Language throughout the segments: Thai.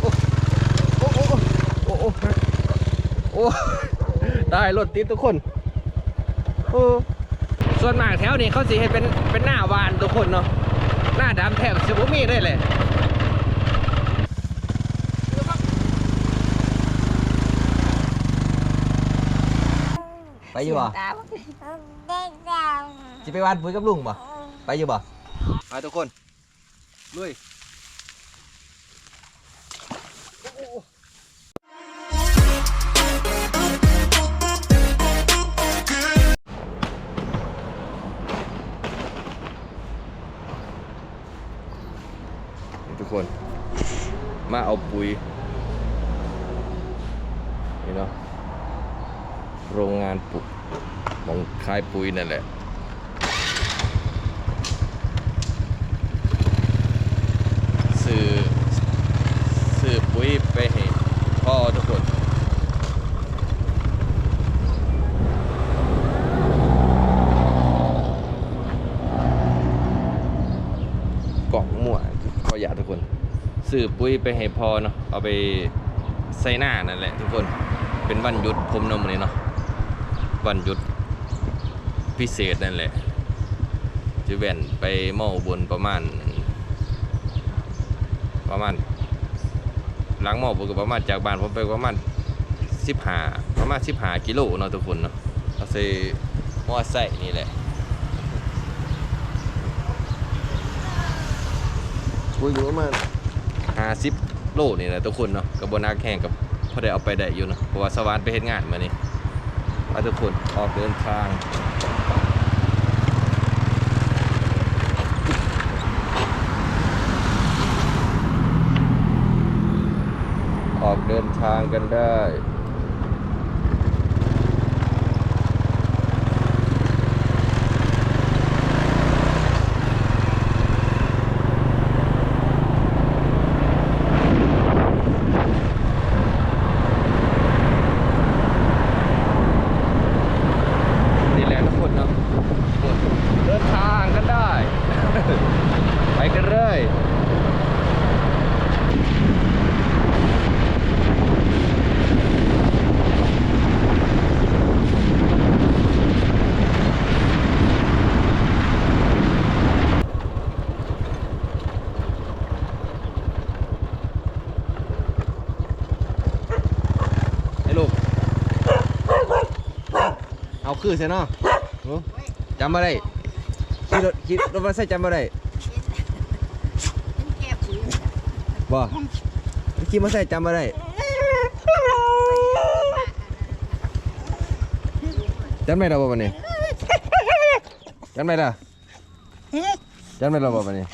โอ้โอ้โอ้โอ้โอ้ได้รถติดทุกคน โอ้ส่วนมากแถวนี้เขาสิให้เป็นเป็นหน้าวานทุกคนเนาะหน้าดำแถบสิบมีได้เลยไปอยู่บ่จะไปวานปุ๋ยกับลุงบ่ไปอยู่บ่ไปทุกคนลุย มาเอาปุ๋ยนี่เนาะโรงงานปลูกของคายปุ๋ยนั่นแหละซื้อซื้อปุ๋ยไปให้พ่อทุกคนเกล่องมั่วขออยาทุกคน ซื้อปุ๋ยไปให้พอเนาะเอาไปใส่หน้านั่นแหละทุกคนเป็นวันหยุดผมนมเลยเนาะวันหยุดพิเศษนั่นแหละจะแว่นไปเมาบนประมาณ ประมาณหลังหมอบก็ประมาณจากบ้านผมไปประมาณสิบหาประมาณสิบหากิโลเนาะทุกคนเนาะเอาใส่มอไซค์นี่แหละคุยอยู่ประมาณาสิบโลนี่แหละทุกคนเนาะกับบนักแข่งกับพอได้เอาไปได้อยู่เนาะเพราะว่าสวานไปเห็นงานมานี่เอาทุกคนออกเดินทางออกเดินทางกันได้ นี่แหละทุกคนเนาะเดินทางกันได้ ไปกันเลย ไอ้ลูก เอาคือใช่เนาะโอ้จำมาได้ขี่รถขี่รถมาใส่จำมาได้เก็บปุ๋ยบ่ขี่มาใส่จำมาได้จำได้เราบ่วันนี้จำได้ละจำได้เราบ่วันนี้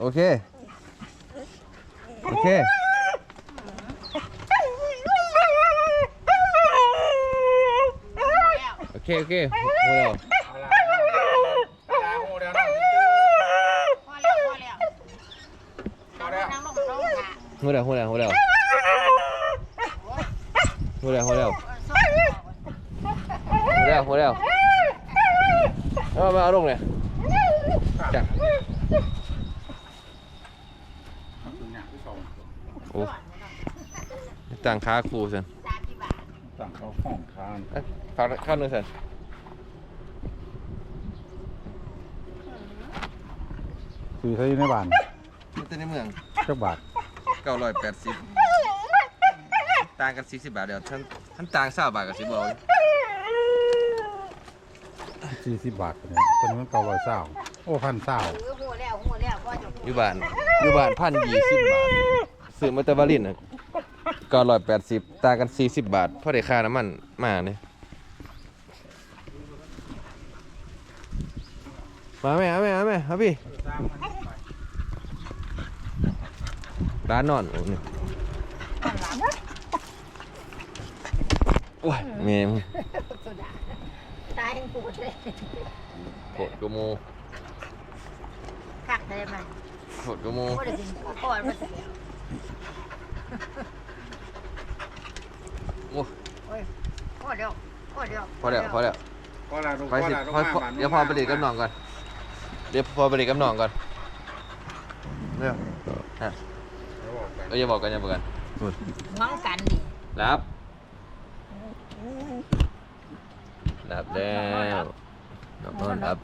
โอเค โอเค โอเคโอเคโอ้โหพอแล้วพอแล้วพอแล้วนั่งลงนั่งลงค่ะหัวเดียวหัวเดียวหัวเดียวหัวเดียวหัวเดียวหัวเดียวหัวเดียวเอามาเอาลงเลยจังโอ้ต่างค้าครูสินสามสิบบาทสั่งเขาห้องทาน เอ้ยฝากข้าวหนึ่งสิ ซื้อใช้ในบ้านมันจะในเมืองจักบาทเก้าร้อยแปดสิบต่างกันสี่สิบบาทเดียวท่านท่านต่างเศร้าบาทกับสิบบอกสี่สิบบาทเนี่ยคนนั้นเก้าร้อยเศร้าโอ้พันเศร้าอหัวอยู่บ้านอยู่บ้านพันยี่สิบบาทซื้อมาต่วาลินน่ะก็ร้อยแปดสิบต่างกันสี่สิบบาทเพราะได้ค่าน้ำมันมาเนี่ยมาไหมเอาไหมเอาไหมเอาพี่ ร้านนอนโอ้นี่โอ้ยแม่มึงตายทั้งปวดเลยโผดกระโมคักได้ไหมโผดกระโมก็ได้กินก่อนมาเสียโอ้พอเดียวพอเดียวพอแล้วพอแล้วพอแล้วไปสิพอพอเดี๋ยวพอไปเด็กกับน้องก่อนเดี๋ยวพอไปเด็กกับน้องก่อนเร็วฮะ เอออย่าบอกกันอย่าบอกกันนู่นง้องกันดิรับ รับแล้วน้องนอนรับ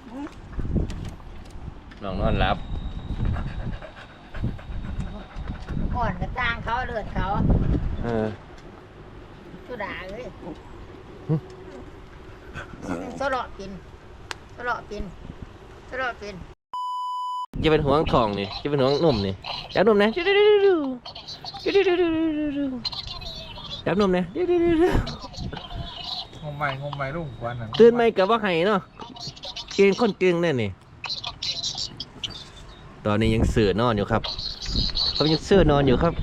น้องนอนรับก่อนก็จ้างเขาเลือดเขาเออสุดาเลยสลอกินสลอกินสลอกิน จะเป็นหัวทองนี่จะเป็นหัวหนุ่มนี่จับหนุ่มนะจับหนุ่มนะงมใหม่งมใหม่รุ่งกวันนั้นตื่นไหมกับว่าไห้เนาะเก่งคนเก่งแน่นี่ ตอนนี้ยังเสือนอนอยู่ครับเขายังเสือนอนอยู่ครับ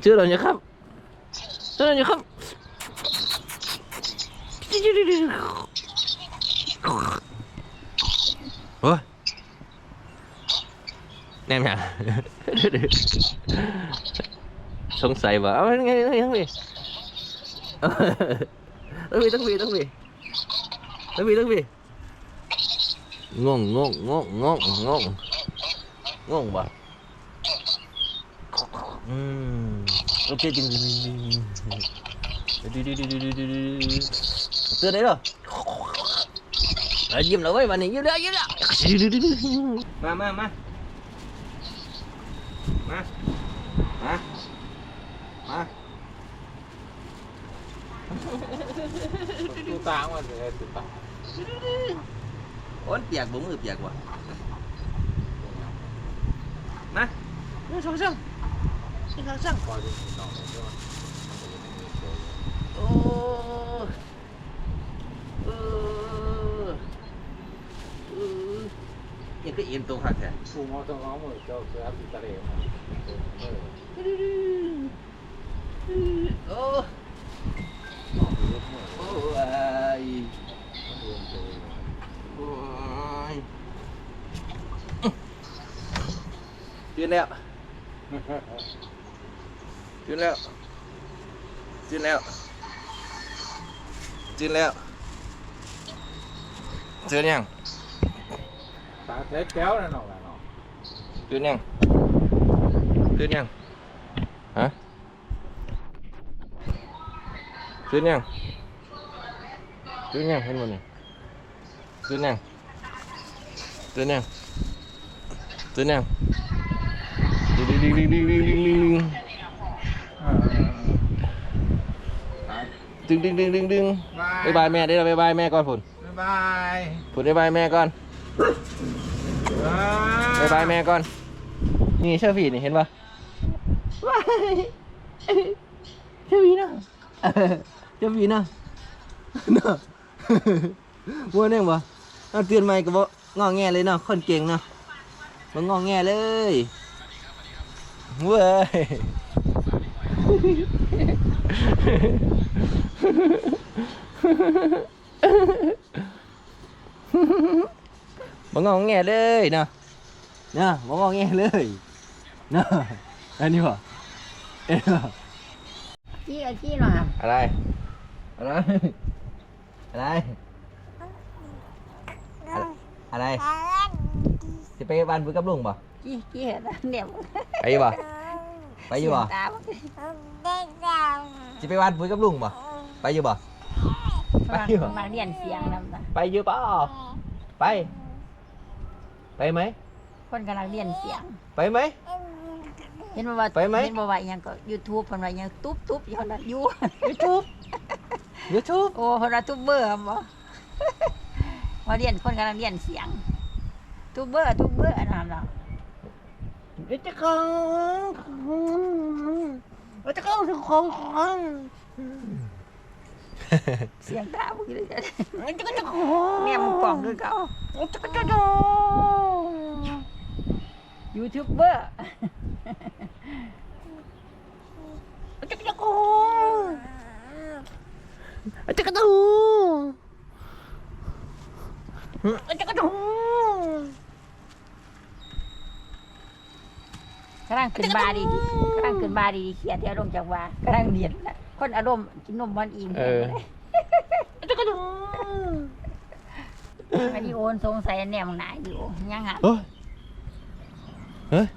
เสือนอนอยู่ครับเสือนอนอยู่ครับ โอ้ยแน่มยังสงสัยว่าเอาไงไงทั้งนี้ต้องมีต้องมีต้องมีต้องมีต้องมี ยิ้มแล้วเว้ยวันนี้ยิ้มแล้วยิ้มแล้วมามามามามามาตูตางมันเลยตูตางโอ้ยเปียกบ่มือเปียกว่ะมาหนึ่งสองสามหนึ่งสองสามคอยดูน้องด้วยโอ้เออเออ ยังก็เอ็นตัวขาดแท้ฟูมอต้องร้องมือเจ้าเสือติดตะเลมาโอ้ออกไปยมือโอ้ยรวมตัวโอ้ยตื่นแล้วตื่นแล้วตื่นแล้วตื่นแล้วตื่นยัง ตาเท็ดแก้วนั่นหรอกนะเนาะตื่นยังตื่นยังฮะตื่นยังตื่นยังเห็นบ่นี่ตื่นยังตื่นยังตื่นยั บายบายแม่ก่อน นี่เชื่อฟีนี่เห็นปะเชื่อฟีนะเชื่อฟีนะนะมัวแน่งปะเอาเตือนไม่ก็บ่งอแงเลยเนาะคนเก่งเนาะบ่งอแงเลยเว้ยฮึฮึฮึฮึฮึฮึ บ่งอแงเลยเนาะเนาะบ่งอแงเลยเนาะอันนี้บ่เอ้ยบ่ขี้ไอ้ขี้หน่อยครับอะไร อะไร อะไร อะไรสิไปบ้านบุญกับลุงบ่ขี้ขี้เห็นเนี่ยไปอยู่บ่ไปอยู่บ่ตาสิไปบ้านบุญกับลุงบ่ไปอยู่บ่ไปอยู่มาเรียนเสียงนำนะไปอยู่ป่ะไป ไปไหมคนกำลังเรียนเสียง ไปไหม เห็นบ่ว่าไปไหม เห็นบ่ว่าอหยังก็ YouTube เพิ่นว่าอหยังตุ๊บตุ๊บอยู่คนนั้นอยู่ YouTube YouTube โอ้เพิ่นว่าตุ๊บเบอร์บ่มาเรียนคนกำลังเรียนเสียง ตุ๊บเบอร์ตุ๊บเบอร์นั่นน่ะเดี๋ยวจะเข้าเดี๋ยวจะเข้าถึงของของเสียงตาบ่กินเลยจะก็จะขอแม่มึงกล่องคือเก่าจะก็จะขอ ยูทูบเบอร์จะก็จะขอจะก็จะจะก็จะกำลังขึ้นบาดีกำลังขึ้นบาดีเขียนที่อารมณ์จังหวะกำลังเรียนน่ะคนอารมณ์กินนมบอลอิงเออจะก็จะวิดีโอนสงสัยแนวมึงไหนอยู่ยังหัก เฮ้ยเฮ้ย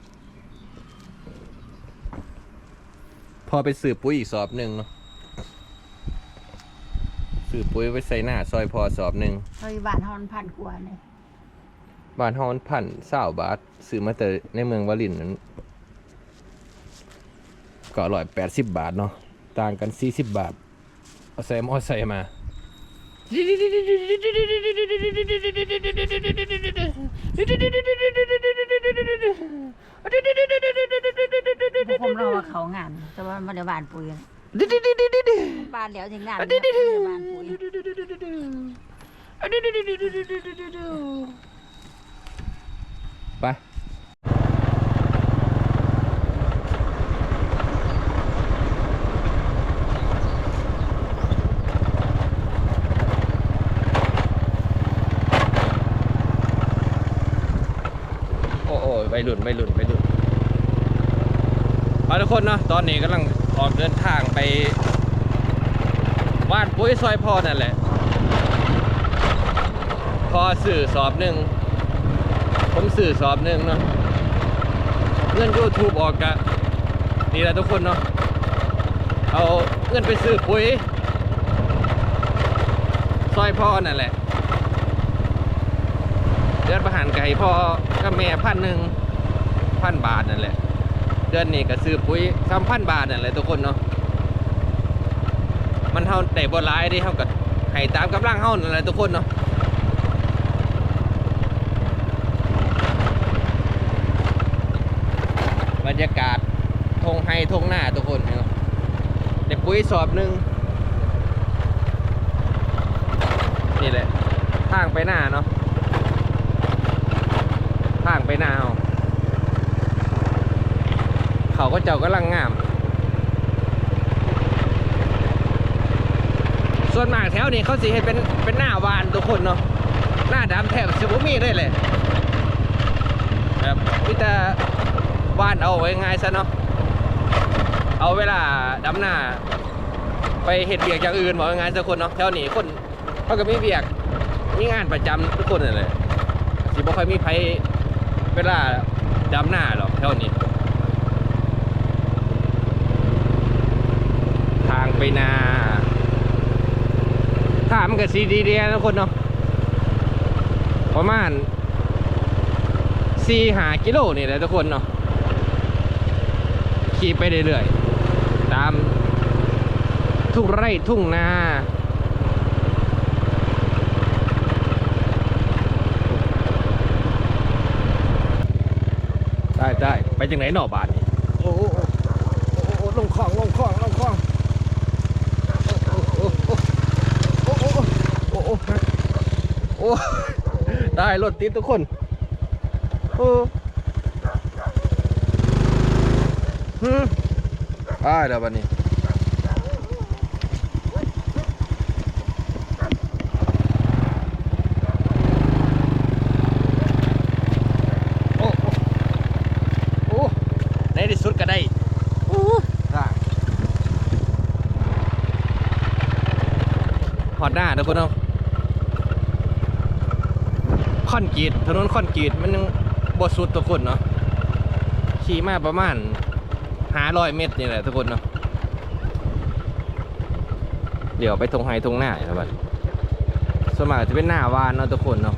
พอไปสืบปุ๋ยอีกสอบหนึ่งเนาะสืบปุ๋ยไว้ใส่หน้าซอยพอสอบหนึ่งเฮ้ยบ้านเฮามันพันกว่าเนี่ยบ้านเฮามันพันเศร้าบาทซื้อมาแต่ในเมืองวาลินนั้นก็อร่อยแปดสิบบาทเนาะต่างกันสี่สิบบาทเอาใส่มอใส่มา ผมเราว่าเขางาน แต่ว่ามันเดี๋ยวบ้านปุ๋ยบ้านเดี๋ยวถึงงานเดี๋ยวบ้านปุ๋ย ไป โอ้โอ้ไป หลุนไปหลุนไปหลุนเอาทุกคนเนาะตอนนี้กำลังออกเดินทางไปบ้านปุ้ยซอยพ่อนั่นแหละ พอสื่อสอบหนึ่งผมสื่อสอบหนึ่งเนาะเงิน YouTube ออกกะนี่แหละทุกคนเนาะเอาเงินไปซื้อปุ๋ยซอยพ่อนั่นแหละเดือนประหารไก่พ่อก็แม่พันหนึ่ง พันบาทนั่นแหละ เดือนนี้ก็ซื้อปุ๋ยสามพันบาทนั่นแหละทุกคนเนาะ มันเท่าแต่บนร้ายดิเท่ากับให้ตามกำลังเท่านั่นแหละทุกคนเนาะบรรยากาศทงไฮทงหน้าทุกคนเนาะเด็กปุ๋ยสอบหนึ่งนี่แหละทางไปหน้าเนาะทางไปหน้าเอา เขาก็เจ้ากำลังงาม ส่วนมากแถวนี้เขาสิให้เป็นเป็นหน้าวานทุกคนเนาะหน้าดำแถบสิบุมีได้เลยแบบพิแต่บ้านเอาไว้ง่ายซะเนาะเอาเวลาดำหน้า ไปเห็ดเบียกอย่างอื่นบอกง่ายสักคนเนาะแถวนี้คนเขาก็มีเบียกมีงานประจำทุกคนนั่นแหละสิบ่ค่อยมีไผเวลาดำหน้าหรอกแถวนี้ ทาง ไปนาถามันก็สีดีเดียทุกคนเนาะประมาณสี่หากิโลนี่แหละทุกคนเนาะขี่ไปเรื่อยๆตามทุ่งไร่ทุ่งนาได้ได้ไปจังไหนหน่อบาทโอ้โอ้โหโอ้โหลงคลองลงคลองลงคลองโอ้โหโอ้โหโอ้โหโอ้โหโอ้โหได้รถติดทุกคนโอ้ฮึได้แล้วบัดนี้โอ้โอ้โอ้ในที่สุดก็ได้โอ้ได้หอดหน้าทุกคนเอา คอนกรีตถนนคอนกรีตมันยังบดสุดทุกคนเนาะขี่มาประมาณหาร้อยเมตรนี่แหละทุกคนเนาะเดี๋ยวไปทงไฮทงหน้าครับบัดสมากจะเป็นหน้าวานเนาะทุกคนเนาะ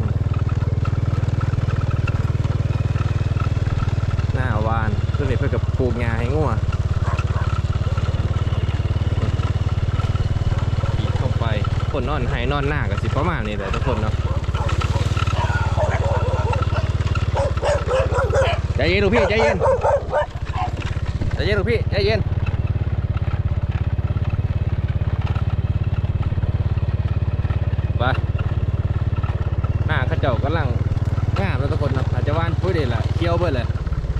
หน้าวานตัวนี้เพื่อกับปลูกงาให้งัวอีกเข้าไปคนนอนไห้นอนหน้ากับสิประมาณนี้แหละทุกคนเนาะ ใจเย็นลูกพี่ใจเย็นใจเย็นลูกพี่ใจเย็นไปหน้าเข้าเจ้ากำลังงามแล้วทุกคนเนาะอาจจะว่านปุ้ยเด็ดละเคี้ยวเบิดเลย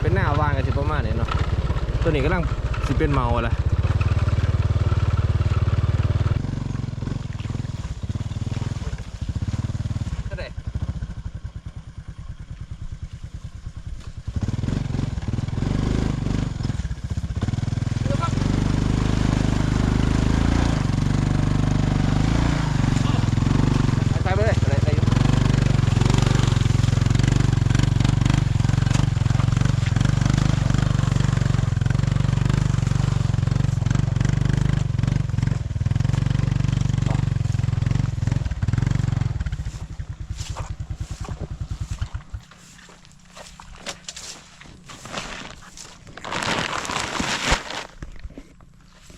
เป็นหน้าวางกันสิประมาณนี้เนาะตัวนี้กำลังสิเป็นเมาละก็ได้ไปไปเลยไปเลยไปอยู่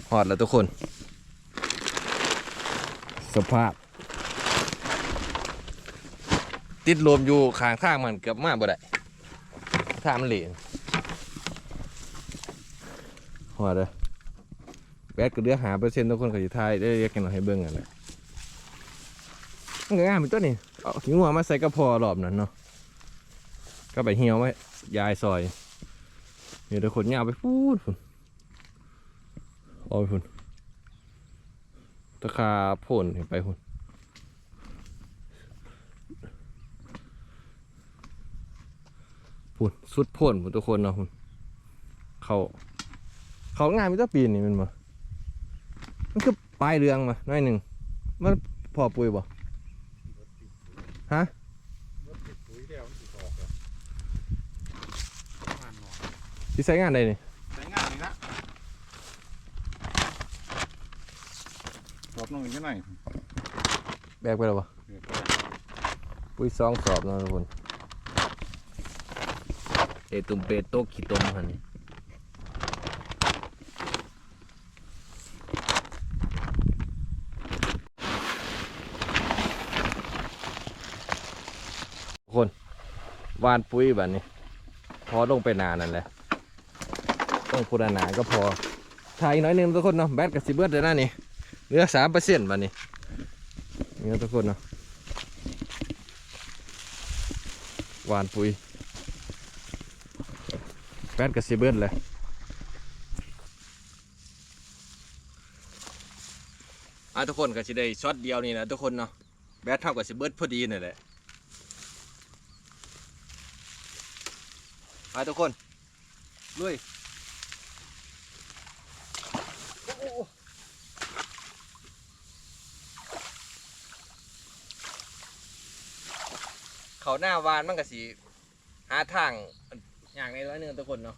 หอดแล้วทุกคน สภาพ ติดลมอยู่ข้างทางมันเกือบมากบ่ได้ทางมันเหลนหอดเลยแบตก็เลือหาเปอร์เซ็นต์ทุกคนก็จะทายได้เรียกกันให้เบิ่งกันแหละมันก็งามเป็นตัวนี้เอาขี้งัวมาใส่กระพอรอบนั้นเนาะก็ไปเหี่ยวไว้ยายซอยเดี๋ยวทุกคนเนี่ยเอาไปพูด ไปพุ่นตะคาโพ่นเห็นไปพุ่นพุ่นสุดโพ่นพุ่นทุกคนเนาะพุ่นเขาเขางานมีตั้งปีนี่แมันมามันคือปลายเรืองมาหน่อยหนึ่งมันพอปุยบ่ฮะปุ๋ยเดียวมันสิออกแล้วผ่านหน่อยที่ใช้งานใดนี่ใช้งานนี่นะ รอบหนึงจะไหนแบกไปแล้วบ่เดี๋ยวปุ้ยซองสอบนะทุกคนเอตุมเปโตะขี้ตมหันนี่ทุกคนวานปุ้ยแบบนี้ พอลงไปนานนั่นแหละต้องพูดหนาก็พอถ่ายน้อยนึงทุกคนเนาะแบตกับสิเบิร์ดเลยนะนี่ เหลือสามเปอร์เซ็นต์แบบนี้นี่นะทุกคนเนาะหวานปุ๋ยแปดกับซีเบิร์ดเลยอะทุกคนก็สิได้ช็อตเดียวนี่นะทุกคนเนาะแบตเท่ากับซีเบิร์ดพอดีนี่แหละไปทุกคนลุย เขาหน้าวานมันก็สีหาทางอย่างในร้อยหนึ่งทุกคนเนาะ